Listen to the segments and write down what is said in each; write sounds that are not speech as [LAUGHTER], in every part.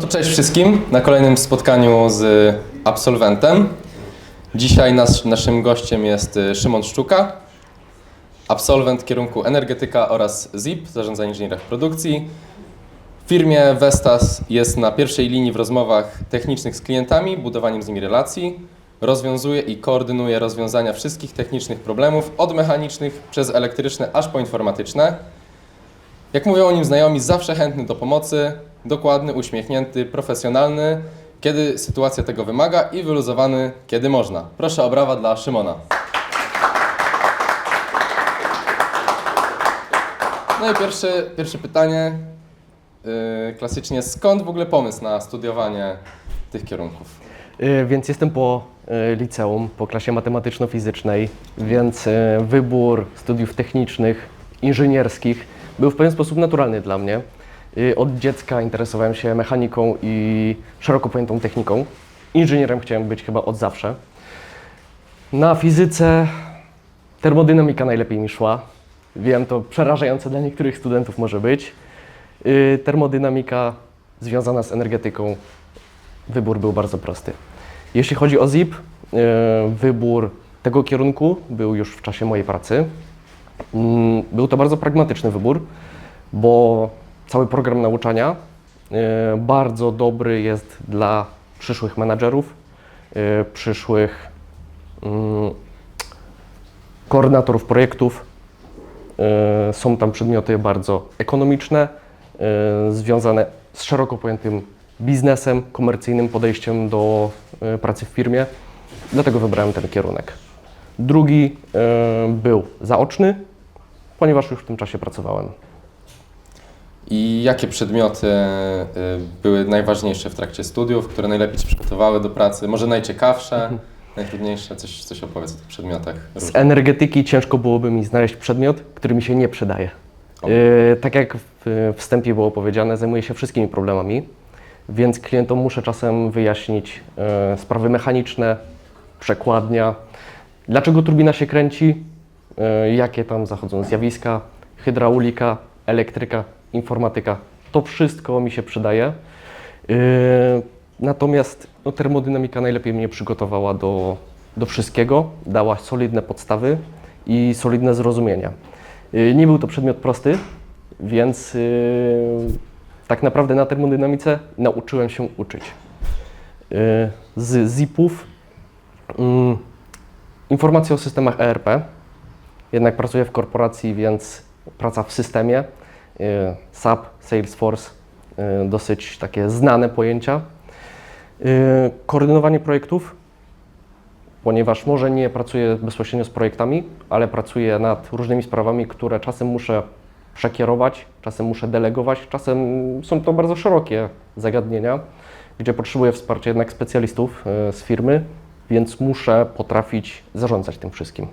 To cześć wszystkim na kolejnym spotkaniu z absolwentem. Dzisiaj nas, naszym gościem jest y, Szymon Szczuka, absolwent kierunku energetyka oraz ZIP, zarządzanie inżynierach produkcji. W firmie Vestas jest na pierwszej linii w rozmowach technicznych z klientami, budowaniem z nimi relacji. Rozwiązuje i koordynuje rozwiązania wszystkich technicznych problemów, od mechanicznych przez elektryczne aż po informatyczne. Jak mówią o nim znajomi, zawsze chętny do pomocy, dokładny, uśmiechnięty, profesjonalny, kiedy sytuacja tego wymaga i wyluzowany, kiedy można. Proszę o brawa dla Szymona. No i pierwsze, pierwsze pytanie, yy, klasycznie, skąd w ogóle pomysł na studiowanie tych kierunków? Y, Więc jestem po y, liceum, po klasie matematyczno-fizycznej, więc y, wybór studiów technicznych, inżynierskich był w pewien sposób naturalny dla mnie. Y, Od dziecka interesowałem się mechaniką i szeroko pojętą techniką. Inżynierem chciałem być chyba od zawsze. Na fizyce termodynamika najlepiej mi szła. Wiem, to przerażające dla niektórych studentów może być. Y, Termodynamika związana z energetyką wybór był bardzo prosty. Jeśli chodzi o ZIP, e, wybór tego kierunku był już w czasie mojej pracy. Mm, Był to bardzo pragmatyczny wybór, bo cały program nauczania e, bardzo dobry jest dla przyszłych menadżerów, e, przyszłych mm, koordynatorów projektów. E, Są tam przedmioty bardzo ekonomiczne, związane z szeroko pojętym biznesem, komercyjnym podejściem do pracy w firmie. Dlatego wybrałem ten kierunek. Drugi był zaoczny, ponieważ już w tym czasie pracowałem. I jakie przedmioty y, były najważniejsze w trakcie studiów, które najlepiej Ci przygotowały do pracy? Może najciekawsze, najtrudniejsze? Coś, coś opowiedz o tych przedmiotach. Z różnych. energetyki ciężko byłoby mi znaleźć przedmiot, który mi się nie przydaje. E, Tak jak w wstępie było powiedziane, zajmuję się wszystkimi problemami, więc klientom muszę czasem wyjaśnić e, sprawy mechaniczne, przekładnia, dlaczego turbina się kręci, e, jakie tam zachodzą zjawiska, hydraulika, elektryka, informatyka. To wszystko mi się przydaje. E, Natomiast no, termodynamika najlepiej mnie przygotowała do, do wszystkiego, dała solidne podstawy i solidne zrozumienie. Y, Nie był to przedmiot prosty, więc y, tak naprawdę na termodynamice nauczyłem się uczyć. Z ZIP-ów mm, informacje o systemach ERP. Jednak pracuję w korporacji, więc praca w systemie. Y, SAP, Salesforce, y, dosyć takie znane pojęcia. Y, Koordynowanie projektów, ponieważ może nie pracuję bezpośrednio z projektami, ale pracuję nad różnymi sprawami, które czasem muszę przekierować, czasem muszę delegować, czasem są to bardzo szerokie zagadnienia, gdzie potrzebuję wsparcia jednak specjalistów z firmy, więc muszę potrafić zarządzać tym wszystkim.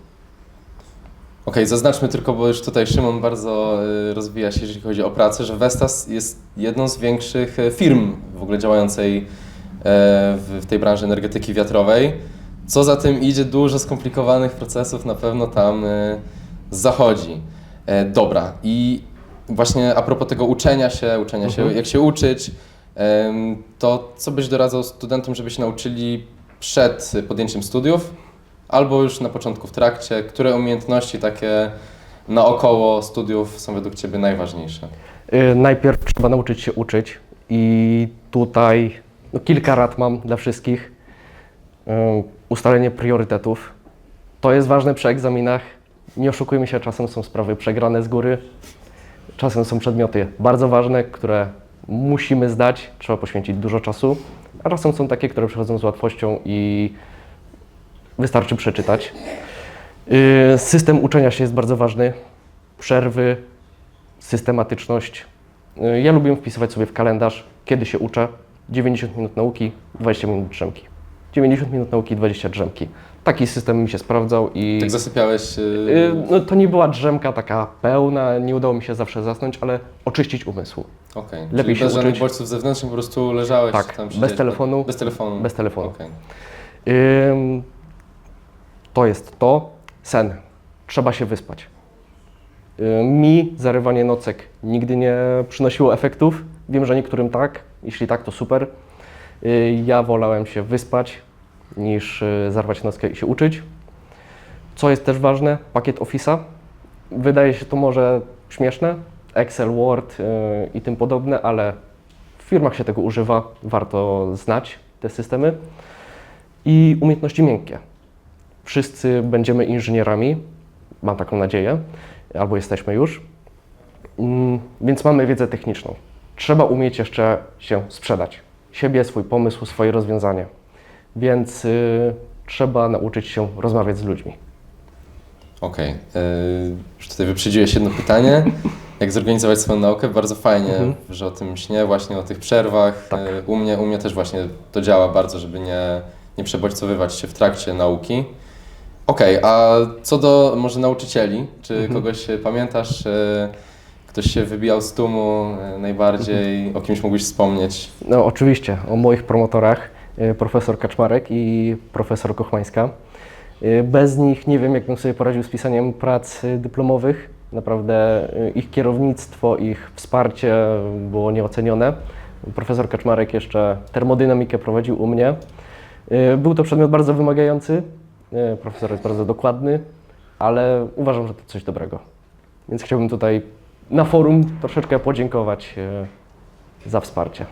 Okej, zaznaczmy tylko, bo już tutaj Szymon bardzo y, rozwija się, jeżeli chodzi o pracę, że Vestas jest jedną z większych y, firm w ogóle działającej e, w, w tej branży energetyki wiatrowej. Co za tym idzie, dużo skomplikowanych procesów na pewno tam y, zachodzi. E, Dobra, i właśnie a propos tego uczenia się, uczenia się, Mhm. jak się uczyć, em, to co byś doradzał studentom, żeby się nauczyli przed podjęciem studiów, albo już na początku, w trakcie, które umiejętności takie naokoło studiów są według Ciebie najważniejsze? Y, Najpierw trzeba nauczyć się uczyć i tutaj no, kilka rad mam dla wszystkich. Y, Ustalenie priorytetów. To jest ważne przy egzaminach. Nie oszukujmy się, czasem są sprawy przegrane z góry. Czasem są przedmioty bardzo ważne, które musimy zdać, trzeba poświęcić dużo czasu, a czasem są takie, które przychodzą z łatwością i wystarczy przeczytać. Y, System uczenia się jest bardzo ważny. Przerwy, systematyczność. Y, Ja lubię wpisywać sobie w kalendarz, kiedy się uczę. 90 minut nauki, 20 minut drzemki. 90 minut nauki, 20 drzemki. Taki system mi się sprawdzał i Tak zasypiałeś? Yy... no, to nie była drzemka taka pełna, nie udało mi się zawsze zasnąć, ale oczyścić umysł. Okej, lepiej czyli się bez uczyć. bodźców zewnętrznych, po prostu leżałeś Tak, tam bez siedziałeś, telefonu. Bez telefonu? Bez telefonu. Okej. Ym, to jest to. Sen. Trzeba się wyspać. Ym, mi zarywanie nocek nigdy nie przynosiło efektów. Wiem, że niektórym tak. Jeśli tak, to super. Y, Ja wolałem się wyspać niż y, zarwać noskę i się uczyć. Co jest też ważne, pakiet Office'a. Wydaje się to może śmieszne, Excel, Word y, i tym podobne, ale w firmach się tego używa, warto znać te systemy. I umiejętności miękkie. Wszyscy będziemy inżynierami, mam taką nadzieję, albo jesteśmy już, Mm, więc mamy wiedzę techniczną. Trzeba umieć jeszcze się sprzedać. Siebie, swój pomysł, swoje rozwiązanie. Więc y, trzeba nauczyć się rozmawiać z ludźmi. Okej. Yy, Już tutaj wyprzedziłeś jedno pytanie. Jak zorganizować swoją naukę? Bardzo fajnie, Mhm. że o tym śnie, właśnie o tych przerwach. Tak. Yy, U, mnie, u mnie też właśnie to działa bardzo, żeby nie, nie przebodźcowywać się w trakcie nauki. Okej, a co do może nauczycieli? Czy Mhm. kogoś e, pamiętasz? e, Ktoś się wybijał z tłumu e, najbardziej? Mhm. O kimś mógłbyś wspomnieć? No oczywiście, o moich promotorach, y, profesor Kaczmarek i profesor Kochmańska. Y, Bez nich nie wiem, jak bym sobie poradził z pisaniem prac y, dyplomowych. Naprawdę y, ich kierownictwo, ich wsparcie było nieocenione. Profesor Kaczmarek jeszcze termodynamikę prowadził u mnie. Y, Był to przedmiot bardzo wymagający. Profesor jest bardzo dokładny, ale uważam, że to coś dobrego. Więc chciałbym tutaj na forum troszeczkę podziękować y, za wsparcie.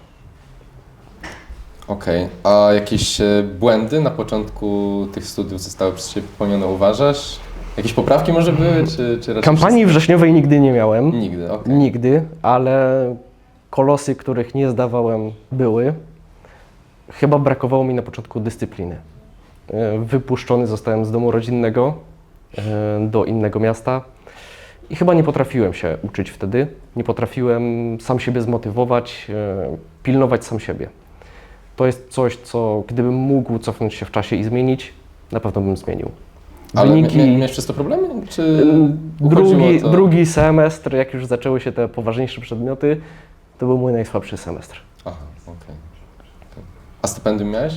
Okej, a jakieś e, błędy na początku tych studiów zostały przez Ciebie popełnione, uważasz? Jakieś poprawki może były, czy, czy raczej Kampanii wrześniowej nigdy nie miałem. wszystko? Nigdy, okej. Nigdy, ale kolosy, których nie zdawałem, były. Chyba brakowało mi na początku dyscypliny. E, Wypuszczony zostałem z domu rodzinnego e, do innego miasta i chyba nie potrafiłem się uczyć wtedy. Nie potrafiłem sam siebie zmotywować, e, pilnować sam siebie. To jest coś, co gdybym mógł cofnąć się w czasie i zmienić, na pewno bym zmienił. Ale Wyniki- mia- mia- miałeś przez to problemy? Czy Drugi, to? drugi semestr, jak już zaczęły się te poważniejsze przedmioty, to był mój najsłabszy semestr. Aha, okej. Okej. A stypendium miałeś?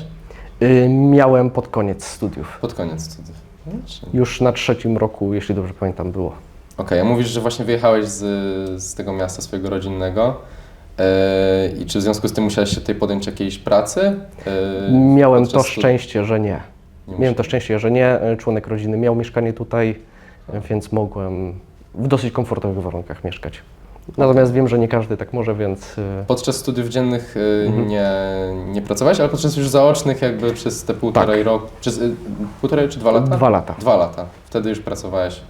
Y, miałem pod koniec studiów. Pod koniec studiów. No, Już na trzecim roku, jeśli dobrze pamiętam, było. Okej, a mówisz, że właśnie wyjechałeś z, z tego miasta swojego rodzinnego. E, I czy w związku z tym musiałeś się tutaj podjąć jakiejś pracy? E, Miałem to szczęście, że nie. Nie Miałem to szczęście, że nie. Członek rodziny miał mieszkanie tutaj, więc mogłem w dosyć komfortowych warunkach mieszkać. Natomiast wiem, że nie każdy tak może, więc y, Podczas studiów dziennych e, Mhm. nie, nie pracowałeś, ale podczas już zaocznych jakby przez te półtorej roku, przez e, półtorej czy dwa lata? Tak. dwa lata. Dwa lata. Wtedy już pracowałeś.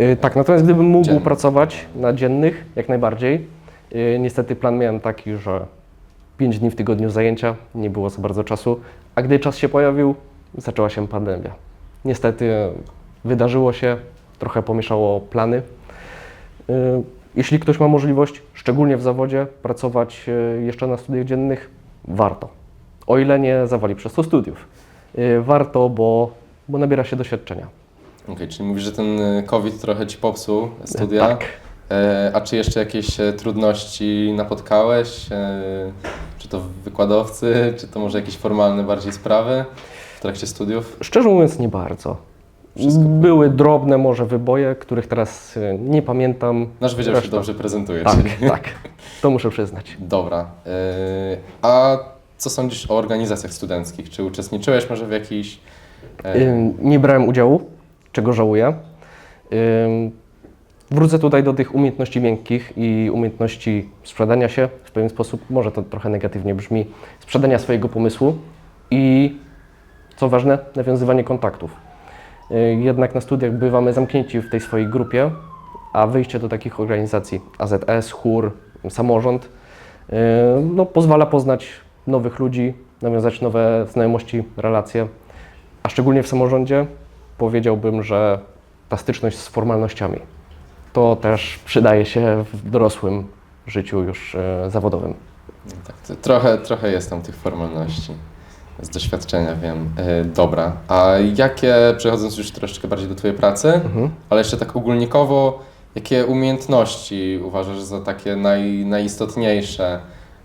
Y, Tak, natomiast gdybym mógł pracować na dziennych, jak najbardziej. Y, Niestety plan miałem taki, że 5 dni w tygodniu zajęcia, nie było za bardzo czasu, a gdy czas się pojawił, zaczęła się pandemia. Niestety y, wydarzyło się, trochę pomieszało plany. Y, Jeśli ktoś ma możliwość, szczególnie w zawodzie, pracować y, jeszcze na studiach dziennych, warto. O ile nie zawali przez to studiów. Y, Warto, bo, bo nabiera się doświadczenia. Okej, czyli mówisz, że ten e, COVID trochę Ci popsuł studia. Tak. E, a czy jeszcze jakieś e, trudności napotkałeś? E, czy to wykładowcy, czy to może jakieś formalne bardziej sprawy w trakcie studiów? Szczerze mówiąc, nie bardzo. Wszystko Były drobne może wyboje, których teraz y, nie pamiętam. Nasz wydział się Reszta. dobrze prezentuje. Tak, czyli- tak. To muszę przyznać. Dobra. E, a co sądzisz o organizacjach studenckich? Czy uczestniczyłeś może w jakichś... E, Ym, Nie brałem udziału, czego żałuję. Ym, Wrócę tutaj do tych umiejętności miękkich i umiejętności sprzedania się w pewien sposób, może to trochę negatywnie brzmi, sprzedania swojego pomysłu i co ważne, nawiązywanie kontaktów. Y, Jednak na studiach bywamy zamknięci w tej swojej grupie, a wyjście do takich organizacji AZS, chór, samorząd y, no, pozwala poznać nowych ludzi, nawiązać nowe znajomości, relacje, a szczególnie w samorządzie powiedziałbym, że ta styczność z formalnościami to też przydaje się w dorosłym życiu już e, zawodowym. tak, trochę, trochę jest tam tych formalności. Z doświadczenia wiem. E, dobra. A jakie, przechodząc już troszeczkę bardziej do Twojej pracy, Mhm. ale jeszcze tak ogólnikowo, jakie umiejętności uważasz za takie naj, najistotniejsze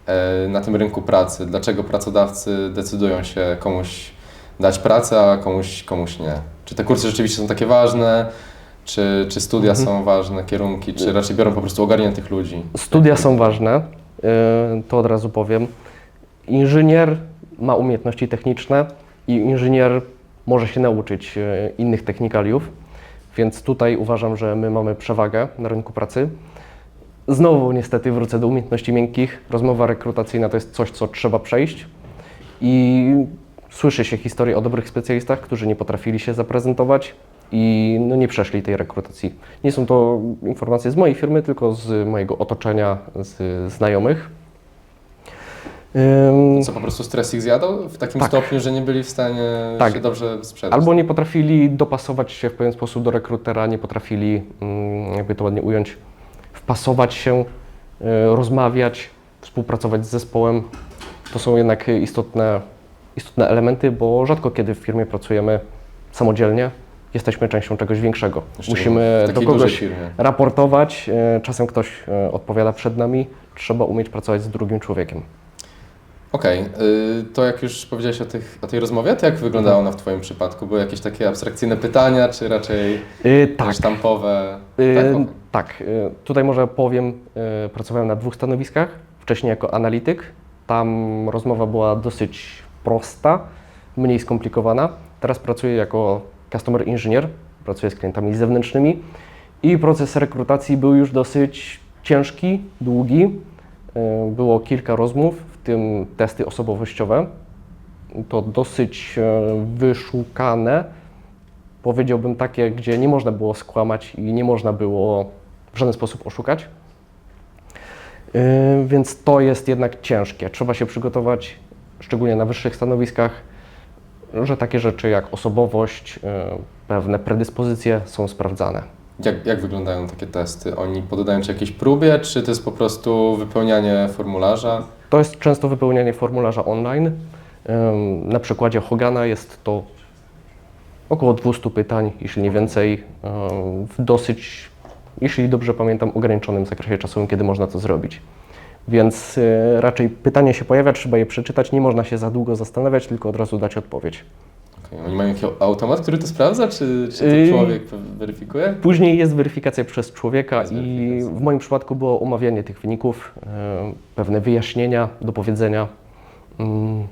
e, na tym rynku pracy? Dlaczego pracodawcy decydują się komuś dać pracę, a komuś, komuś nie? Czy te kursy rzeczywiście są takie ważne? Czy, czy studia Mhm. są ważne, kierunki, czy raczej biorą po prostu ogarniętych ludzi? Studia są ważne, e, to od razu powiem. inżynier ma umiejętności techniczne i inżynier może się nauczyć e, innych technikaliów, więc tutaj uważam, że my mamy przewagę na rynku pracy. Znowu niestety wrócę do umiejętności miękkich. Rozmowa rekrutacyjna to jest coś, co trzeba przejść i słyszy się historie o dobrych specjalistach, którzy nie potrafili się zaprezentować i no, nie przeszli tej rekrutacji. Nie są to informacje z mojej firmy, tylko z mojego otoczenia, z znajomych. Co po prostu stres ich zjadał w takim Tak. stopniu, że nie byli w stanie Tak. się dobrze sprzedać. Albo nie potrafili dopasować się w pewien sposób do rekrutera, nie potrafili, mm, jakby to ładnie ująć, wpasować się, y, rozmawiać, współpracować z zespołem. To są jednak istotne, istotne elementy, bo rzadko kiedy w firmie pracujemy samodzielnie, jesteśmy częścią czegoś większego. Szczególnie Musimy do kogoś raportować, y, czasem ktoś y, odpowiada przed nami, trzeba umieć pracować z drugim człowiekiem. Okej, y, to jak już powiedziałeś o, tych, o tej rozmowie, to jak wyglądała ona w Twoim przypadku? Były jakieś takie abstrakcyjne pytania, czy raczej Y, tak. sztampowe? Y, Tak, okej. tak, y, tutaj może powiem, y, pracowałem na dwóch stanowiskach. Wcześniej jako analityk. Tam rozmowa była dosyć prosta, mniej skomplikowana. Teraz pracuję jako customer engineer, pracuję z klientami zewnętrznymi i proces rekrutacji był już dosyć ciężki, długi. Y, Było kilka rozmów, tym testy osobowościowe. To dosyć e, wyszukane powiedziałbym takie, gdzie nie można było skłamać i nie można było w żaden sposób oszukać. Yy, Więc to jest jednak ciężkie. Trzeba się przygotować, szczególnie na wyższych stanowiskach, że takie rzeczy jak osobowość, yy, pewne predyspozycje są sprawdzane. Jak, jak wyglądają takie testy? Oni poddają Ci jakieś próbie, czy to jest po prostu wypełnianie formularza? To jest często wypełnianie formularza online. Na przykładzie Hogana jest to około 200 pytań, jeśli nie więcej, w dosyć, jeśli dobrze pamiętam, ograniczonym zakresie czasowym, kiedy można to zrobić. Więc y, raczej pytanie się pojawia, trzeba je przeczytać, nie można się za długo zastanawiać, tylko od razu dać odpowiedź. Okej, Oni mają jakiś automat, który to sprawdza, czy, czy Yy. to człowiek weryfikuje? Później jest weryfikacja przez człowieka Jest i weryfikacja. w moim przypadku było omawianie tych wyników, e, pewne wyjaśnienia do powiedzenia, mm,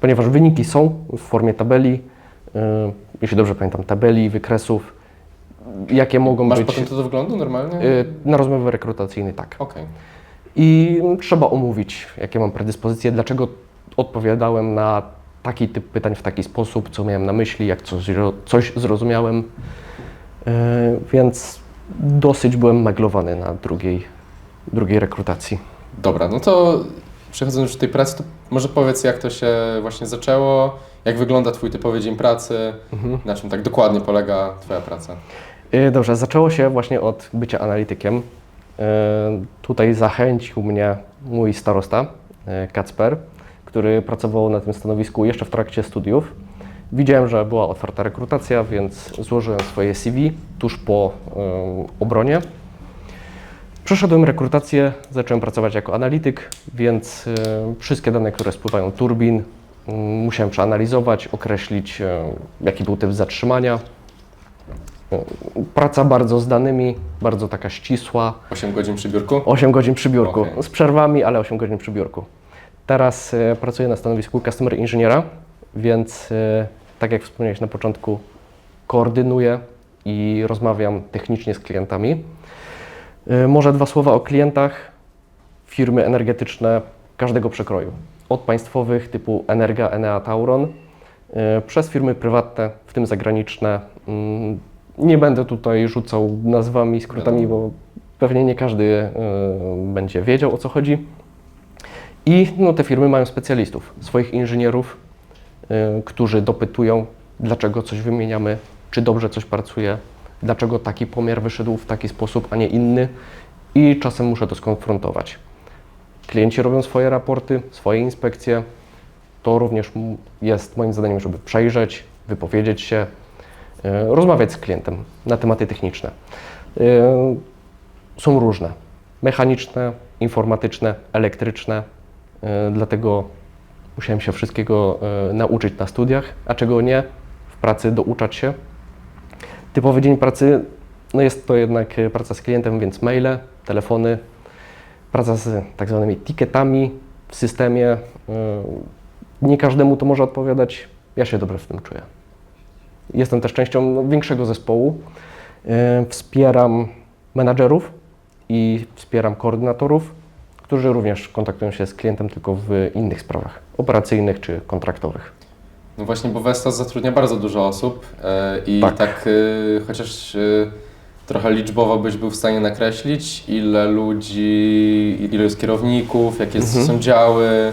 ponieważ wyniki są w formie tabeli, jeśli dobrze pamiętam, tabeli, wykresów, jakie mogą Masz być potem to do wglądu normalnie? na rozmowy rekrutacyjnej, tak. Okej. I trzeba omówić, jakie mam predyspozycje, dlaczego odpowiadałem na taki typ pytań w taki sposób, co miałem na myśli, jak coś, coś zrozumiałem. E, Więc dosyć byłem maglowany na drugiej, drugiej rekrutacji. Dobra, no to przechodząc już do tej pracy, to może powiedz, jak to się właśnie zaczęło, jak wygląda Twój typowy dzień pracy, Mhm. na czym tak dokładnie polega Twoja praca? E, Dobrze, zaczęło się właśnie od bycia analitykiem. E, Tutaj zachęcił mnie mój starosta, Kacper, który pracował na tym stanowisku jeszcze w trakcie studiów. Widziałem, że była otwarta rekrutacja, więc złożyłem swoje CV tuż po obronie. Przeszedłem rekrutację, zacząłem pracować jako analityk, więc e, wszystkie dane, które spływają turbin, mm, musiałem przeanalizować, określić, e, jaki był typ zatrzymania, Praca bardzo z danymi, bardzo taka ścisła. 8 godzin przy biurku? 8 godzin przy biurku. Okej. Z przerwami, ale 8 godzin przy biurku. Teraz e, pracuję na stanowisku customer inżyniera, więc e, tak jak wspomniałeś na początku, koordynuję i rozmawiam technicznie z klientami. E, może dwa słowa o klientach. Firmy energetyczne każdego przekroju. Od państwowych typu Energa, Enea, Tauron, przez firmy prywatne, w tym zagraniczne. Mm, Nie będę tutaj rzucał nazwami, skrótami, bo pewnie nie każdy będzie wiedział o co chodzi. I no, te firmy mają specjalistów, swoich inżynierów, e, którzy dopytują, dlaczego coś wymieniamy, czy dobrze coś pracuje, dlaczego taki pomiar wyszedł w taki sposób, a nie inny. I czasem muszę to skonfrontować. Klienci robią swoje raporty, swoje inspekcje. To również jest moim zadaniem, żeby przejrzeć, wypowiedzieć się, e, rozmawiać z klientem na tematy techniczne. E, Są różne: mechaniczne, informatyczne, elektryczne. E, Dlatego musiałem się wszystkiego e, nauczyć na studiach, a czego nie, w pracy douczać się. Typowy dzień pracy no jest to jednak e, praca z klientem, więc maile, telefony, praca z tak zwanymi ticketami, w systemie. Nie każdemu to może odpowiadać. Ja się dobrze w tym czuję. Jestem też częścią no, większego zespołu. Wspieram menadżerów i wspieram koordynatorów, którzy również kontaktują się z klientem tylko w innych sprawach operacyjnych czy kontraktowych. No właśnie, bo Vestas zatrudnia bardzo dużo osób e, i tak, Tak. e, chociaż e, trochę liczbowo byś był w stanie nakreślić, ile ludzi, ilu jest kierowników, jakie Mhm. są działy,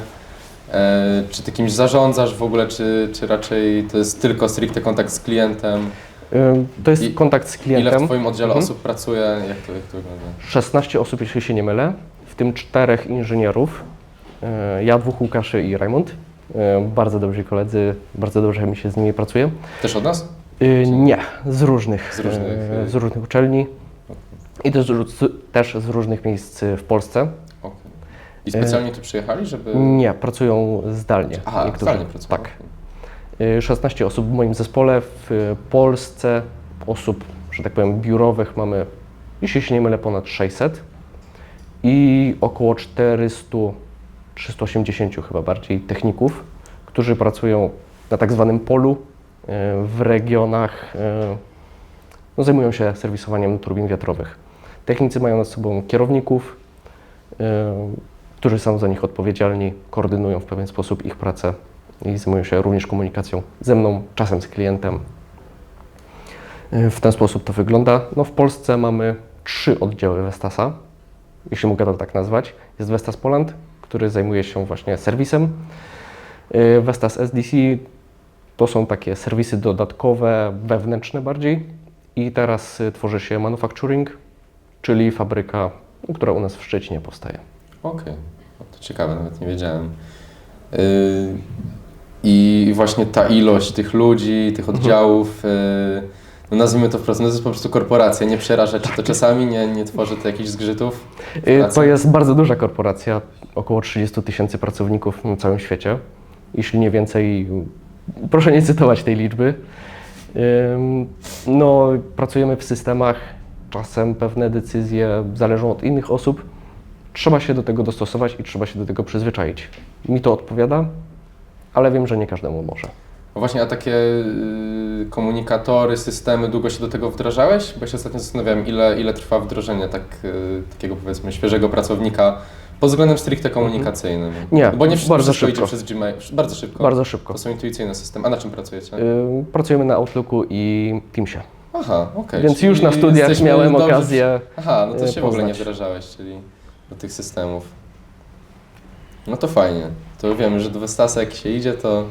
czy ty kimś zarządzasz w ogóle, czy, czy raczej to jest tylko stricte kontakt z klientem? To jest I- kontakt z Ile klientem. w Twoim oddziale Mhm. osób pracuje? Jak to, jak to wygląda? 16 osób, jeśli się nie mylę, tym czterech inżynierów. E, Ja, dwóch Łukaszy i Raymond. E, Bardzo dobrzy koledzy, bardzo dobrze mi się z nimi pracuje. Też od nas? E, Nie, z różnych, Z różnych, z różnych uczelni i też, z- też z różnych miejsc w Polsce. I specjalnie tu przyjechali, żeby... Nie, pracują zdalnie. Aha, niektórzy. zdalnie pracują. Tak. E, 16 osób w moim zespole. W Polsce osób, że tak powiem, biurowych mamy, jeśli się nie mylę, ponad 600 i około 400, 380 chyba bardziej techników, którzy pracują na tak zwanym polu e, w regionach, e, no, zajmują się serwisowaniem turbin wiatrowych. Technicy mają nad sobą kierowników, e, którzy są za nich odpowiedzialni, koordynują w pewien sposób ich pracę i zajmują się również komunikacją ze mną, czasem z klientem. W ten sposób to wygląda. No, w Polsce mamy trzy oddziały Vestasa, jeśli mogę to tak nazwać. Jest Vestas Poland, który zajmuje się właśnie serwisem. E, Vestas SDC to są takie serwisy dodatkowe, wewnętrzne bardziej. I teraz e, tworzy się manufacturing, czyli fabryka, która u nas w Szczecinie powstaje. Okej, No to ciekawe, nawet nie wiedziałem. Yy, I właśnie ta ilość tych ludzi, tych oddziałów, yy, no nazwijmy to wprost, no to jest po prostu korporacja, nie przeraża Ci to czasami, nie, nie tworzy to jakichś zgrzytów? Y? To jest bardzo duża korporacja, około 30 tysięcy pracowników na całym świecie. Jeśli nie więcej, proszę nie cytować tej liczby. Ym, No, pracujemy w systemach, czasem pewne decyzje zależą od innych osób. Trzeba się do tego dostosować i trzeba się do tego przyzwyczaić. Mi to odpowiada, ale wiem, że nie każdemu może. Właśnie, a takie yy, komunikatory, systemy, długo się do tego wdrażałeś? Bo ja się ostatnio zastanawiałem, ile, ile trwa wdrożenie tak, yy, takiego powiedzmy świeżego pracownika pod względem stricte komunikacyjnym. Nie, Bo nie wszystko bardzo wszystko szybko. idzie przez Gmail, bardzo szybko. Bardzo szybko. To są intuicyjne systemy. A na czym pracujecie? Ym, Pracujemy na Outlooku i Teamsie. Aha, okej. Więc czyli już na studiach miałem dobrze- okazję Aha, no to e, się w ogóle nie poznać. wdrażałeś, czyli do tych systemów. No to fajnie. To wiemy, że do Vestasa jak się idzie, to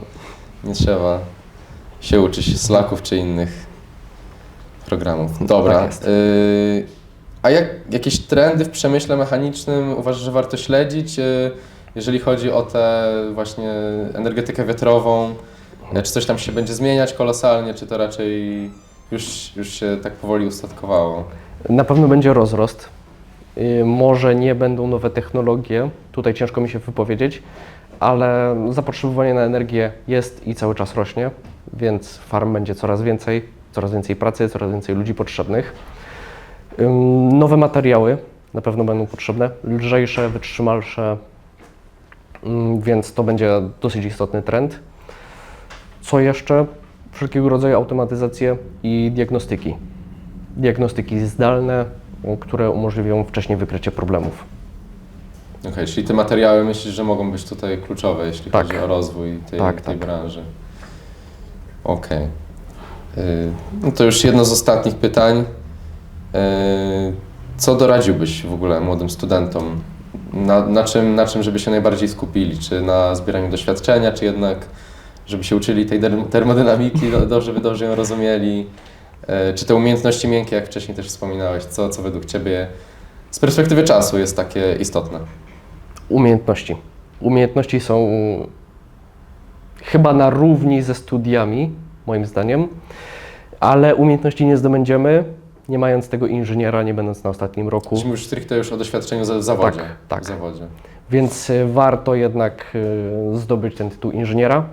nie trzeba się uczyć Slacków czy innych programów. Dobra. Tak y, a jak, jakieś trendy w przemyśle mechanicznym uważasz, że warto śledzić, y, jeżeli chodzi o tę właśnie energetykę wiatrową? Y, Czy coś tam się będzie zmieniać kolosalnie, czy to raczej już, już się tak powoli ustatkowało? Na pewno będzie rozrost. Y, Może nie będą nowe technologie, tutaj ciężko mi się wypowiedzieć, ale zapotrzebowanie na energię jest i cały czas rośnie, więc farm będzie coraz więcej, coraz więcej pracy, coraz więcej ludzi potrzebnych. Nowe materiały na pewno będą potrzebne, lżejsze, wytrzymalsze, ym, więc to będzie dosyć istotny trend. Co jeszcze? Wszelkiego rodzaju automatyzacje i diagnostyki diagnostyki zdalne, które umożliwią wcześniej wykrycie problemów. Okej, czyli te materiały myślisz, że mogą być tutaj kluczowe, jeśli Tak. chodzi o rozwój tej, Tak, tej tak. branży. Okej. Y, No to już jedno z ostatnich pytań. Y, Co doradziłbyś w ogóle młodym studentom? Na, na, czym, na czym, żeby się najbardziej skupili? Czy na zbieraniu doświadczenia, czy jednak, żeby się uczyli tej derm- termodynamiki, do- dobrze by dobrze ją rozumieli? Y, Czy te umiejętności miękkie, jak wcześniej też wspominałeś, co, co według Ciebie z perspektywy czasu jest takie istotne? Umiejętności. Umiejętności są chyba na równi ze studiami, moim zdaniem, ale umiejętności nie zdobędziemy, nie mając tego inżyniera, nie będąc na ostatnim roku. Mówimy już stricte już o doświadczeniu w zawodzie. Tak, tak. W zawodzie. Więc y, warto jednak y, zdobyć ten tytuł inżyniera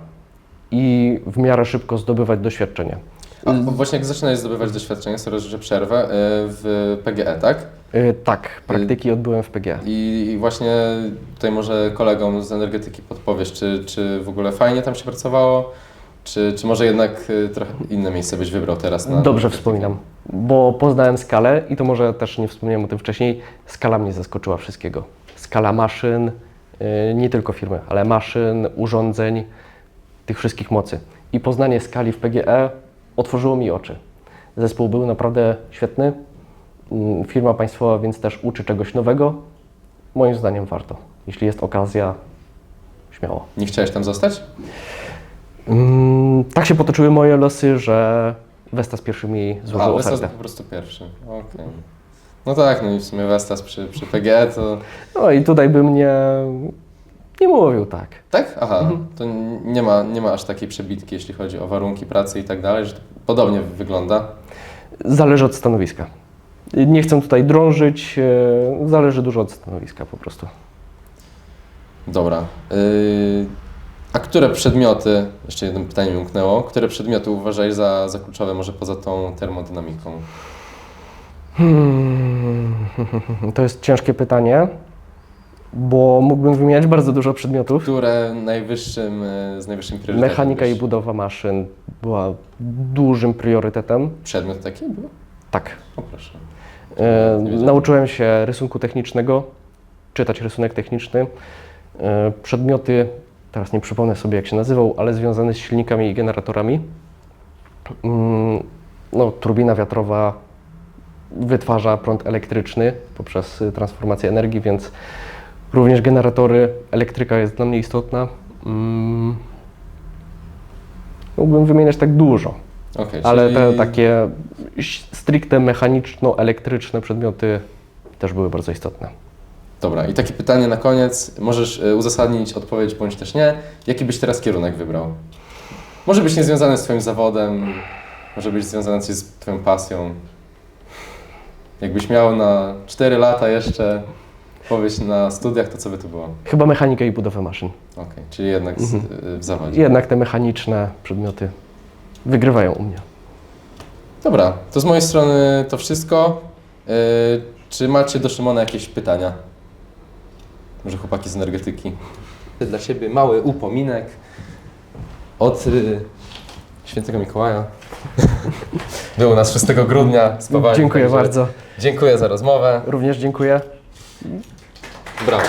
i w miarę szybko zdobywać doświadczenie. A właśnie jak zaczynałeś zdobywać doświadczenie, sorry, że przerwę, y, w PGE, tak? Y, tak, praktyki odbyłem w PGE. I i właśnie tutaj może kolegom z energetyki podpowiesz, czy, czy w ogóle fajnie tam się pracowało, czy, czy może jednak y, trochę inne miejsce byś wybrał teraz na Dobrze wspominam, bo poznałem skalę i to może też nie wspomniałem o tym wcześniej. Skala mnie zaskoczyła wszystkiego. Skala maszyn, y, nie tylko firmy, ale maszyn, urządzeń, tych wszystkich mocy. I poznanie skali w PGE otworzyło mi oczy. Zespół był naprawdę świetny. Mm, Firma państwowa więc też uczy czegoś nowego. Moim zdaniem warto. Jeśli jest okazja, śmiało. Nie chciałeś tam zostać? Mm, Tak się potoczyły moje losy, że Vestas pierwszy mi A, złożył Vestas ofertę. po prostu pierwszy. Okej. No tak, no i w sumie Vestas przy, przy PGE to... No i tutaj bym nie, nie mówił tak. Tak? Aha, to nie ma, nie ma aż takiej przebitki, jeśli chodzi o warunki pracy i tak dalej, że to podobnie wygląda. Zależy od stanowiska. Nie chcę tutaj drążyć, e, zależy dużo od stanowiska po prostu. Dobra. Yy, a które przedmioty, jeszcze jedno pytanie mi umknęło, które przedmioty uważaj za, za kluczowe, może poza tą termodynamiką? Hmm, [LAUGHS] to jest ciężkie pytanie, bo mógłbym wymieniać bardzo dużo przedmiotów. Które najwyższym, yy, z najwyższym priorytetem? Mechanika i byś- budowa maszyn była dużym priorytetem. Przedmiot taki był? Tak. O proszę. E, nauczyłem się rysunku technicznego, czytać rysunek techniczny. E, przedmioty, teraz nie przypomnę sobie jak się nazywał, ale związane z silnikami i generatorami. Mm, no, turbina wiatrowa wytwarza prąd elektryczny poprzez y, transformację energii, więc również generatory, elektryka jest dla mnie istotna. Mm, mógłbym wymieniać tak dużo. Okej, Ale te czyli- takie stricte mechaniczno-elektryczne przedmioty też były bardzo istotne. Dobra, i takie pytanie na koniec. Możesz y, uzasadnić odpowiedź bądź też nie. Jaki byś teraz kierunek wybrał? Może być niezwiązany z Twoim zawodem, może być związany coś z Twoją pasją. Jakbyś miał na 4 lata jeszcze powiedz na studiach, to co by to było? Chyba mechanika i budowę maszyn. Okej, czyli jednak z, Mhm. y, w zawodzie. Jednak te mechaniczne przedmioty wygrywają u mnie. Dobra, to z mojej strony to wszystko. Y, czy macie do Szymona jakieś pytania? Może chłopaki z energetyki? Dla Ciebie mały upominek od y, świętego Mikołaja. [LAUGHS] Był u nas 6 grudnia z Dziękuję także bardzo. Dziękuję za rozmowę. Również dziękuję. Brawo.